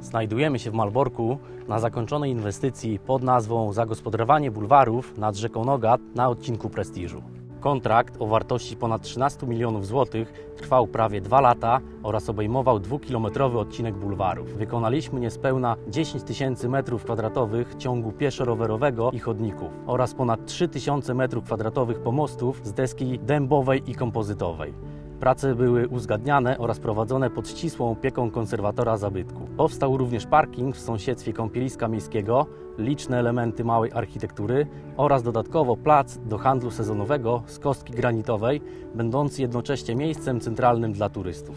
Znajdujemy się w Malborku na zakończonej inwestycji pod nazwą Zagospodarowanie bulwarów nad rzeką Nogat na odcinku Prestiżu. Kontrakt o wartości ponad 13 milionów złotych trwał prawie 2 lata oraz obejmował dwukilometrowy odcinek bulwarów. Wykonaliśmy niespełna 10 tysięcy metrów kwadratowych ciągu pieszo-rowerowego i chodników oraz ponad 3 tysiące metrów kwadratowych pomostów z deski dębowej i kompozytowej. Prace były uzgadniane oraz prowadzone pod ścisłą opieką konserwatora zabytku. Powstał również parking w sąsiedztwie kąpieliska miejskiego, liczne elementy małej architektury oraz dodatkowo plac do handlu sezonowego z kostki granitowej, będący jednocześnie miejscem centralnym dla turystów.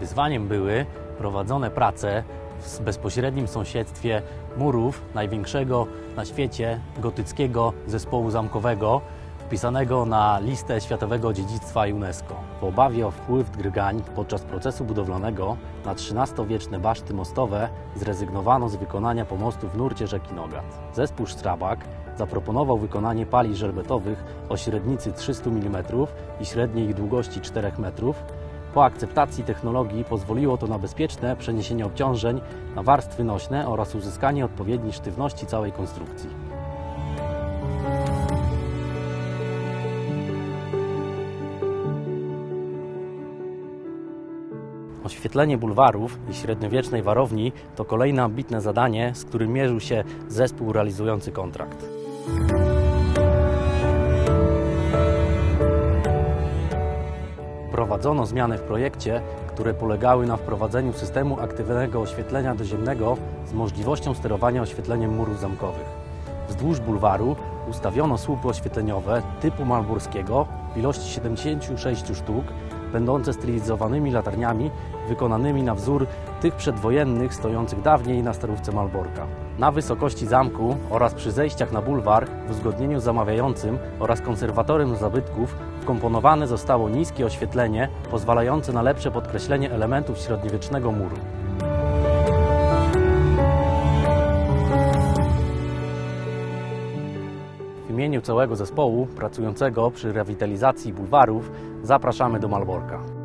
Wyzwaniem były prowadzone prace w bezpośrednim sąsiedztwie murów największego na świecie gotyckiego zespołu zamkowego, wpisanego na listę Światowego Dziedzictwa UNESCO. W obawie o wpływ drgań podczas procesu budowlanego na XIII-wieczne baszty mostowe zrezygnowano z wykonania pomostu w nurcie rzeki Nogat. Zespół Strabak zaproponował wykonanie pali żerbetowych o średnicy 300 mm i średniej długości 4 metrów, po akceptacji technologii pozwoliło to na bezpieczne przeniesienie obciążeń na warstwy nośne oraz uzyskanie odpowiedniej sztywności całej konstrukcji. Oświetlenie bulwarów i średniowiecznej warowni to kolejne ambitne zadanie, z którym mierzył się zespół realizujący kontrakt. Wprowadzono zmiany w projekcie, które polegały na wprowadzeniu systemu aktywnego oświetlenia doziemnego z możliwością sterowania oświetleniem murów zamkowych. Wzdłuż bulwaru ustawiono słupy oświetleniowe typu malborskiego w ilości 76 sztuk, będące stylizowanymi latarniami wykonanymi na wzór tych przedwojennych stojących dawniej na starówce Malborka. Na wysokości zamku oraz przy zejściach na bulwar w uzgodnieniu z zamawiającym oraz konserwatorem zabytków wkomponowane zostało niskie oświetlenie pozwalające na lepsze podkreślenie elementów średniowiecznego muru. Imieniu całego zespołu pracującego przy rewitalizacji bulwarów zapraszamy do Malborka.